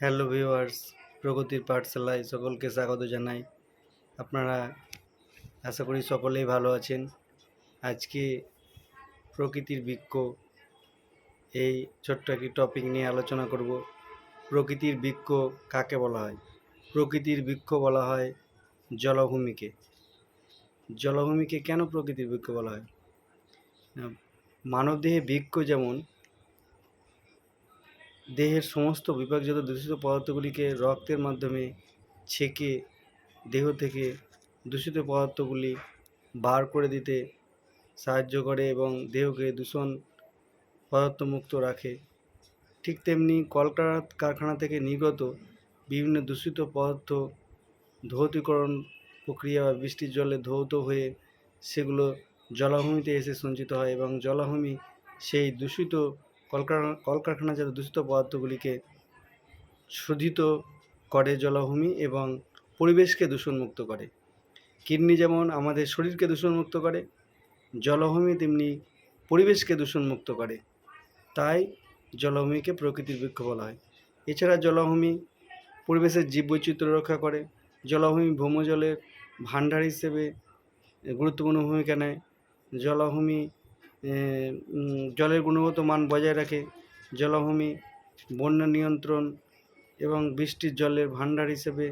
Hello viewers, প্রগতির পাঠশালায় সকলকে স্বাগত জানাই। আপনারা আশা করি সকলেই ভালো আছেন। আজকে প্রকৃতির বৃক্ষ, এই ছোট্ট একটি টপিক নিয়ে আলোচনা করব। প্রকৃতির বৃক্ষ কাকে বলা হয়? প্রকৃতির বৃক্ষ বলা হয় জলভূমিকে। জলভূমিকে কেন প্রকৃতির বৃক্ষ বলা হয়? মানবদেহে বৃক্ষ যেমন দেহের সমস্ত বিপাকজাত দূষিত পদার্থগুলিকে রক্তের মাধ্যমে ছেঁকে দেহ থেকে দূষিত পদার্থগুলি বার করে দিতে সাহায্য করে এবং দেহকে দূষণ পদার্থমুক্ত রাখে। ঠিক তেমনি কলকার কারখানা থেকে নির্গত বিভিন্ন দূষিত পদার্থ ধৌতিকরণ প্রক্রিয়া বা বৃষ্টির জলে ধৌত হয়ে সেগুলো জলাভূমিতে এসে সঞ্চিত হয় এবং জলাভূমি সেই দূষিত কলকারখানা কলকারখানাজাত দূষিত পদার্থগুলিকে শোধিত করে জলাভূমি এবং পরিবেশকে দূষণমুক্ত করে। কিডনি যেমন আমাদের শরীরকে দূষণমুক্ত করে, জলভূমি তেমনি পরিবেশকে দূষণমুক্ত করে। তাই জলভূমিকে প্রকৃতির বৃক্ষ বলা হয়। এছাড়া জলভূমি পরিবেশের জীববৈচিত্র্য রক্ষা করে। জলভূমি ভৌমজলের ভাণ্ডার হিসেবে গুরুত্বপূর্ণ ভূমিকা নেয়। জলাভূমি জলের গুণগত মান বজায় রাখে, জলাভূমি, বন্যা নিয়ন্ত্রণ এবং বৃষ্টির জলের ভাণ্ডার হিসেবে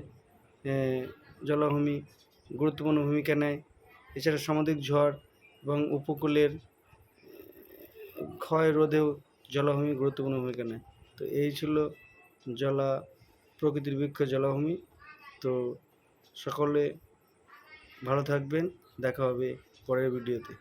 জলাভূমি গুরুত্বপূর্ণ ভূমিকা নেয়। এছাড়া সামুদ্রিক ঝড় এবং উপকূলের ক্ষয় রোধেও জলাভূমি গুরুত্বপূর্ণ ভূমিকা নেয়। তো এই ছিল জলা, প্রকৃতির বৃক্ষ জলাভূমি। তো সকলে ভালো থাকবেন। দেখা হবে পরের ভিডিওতে।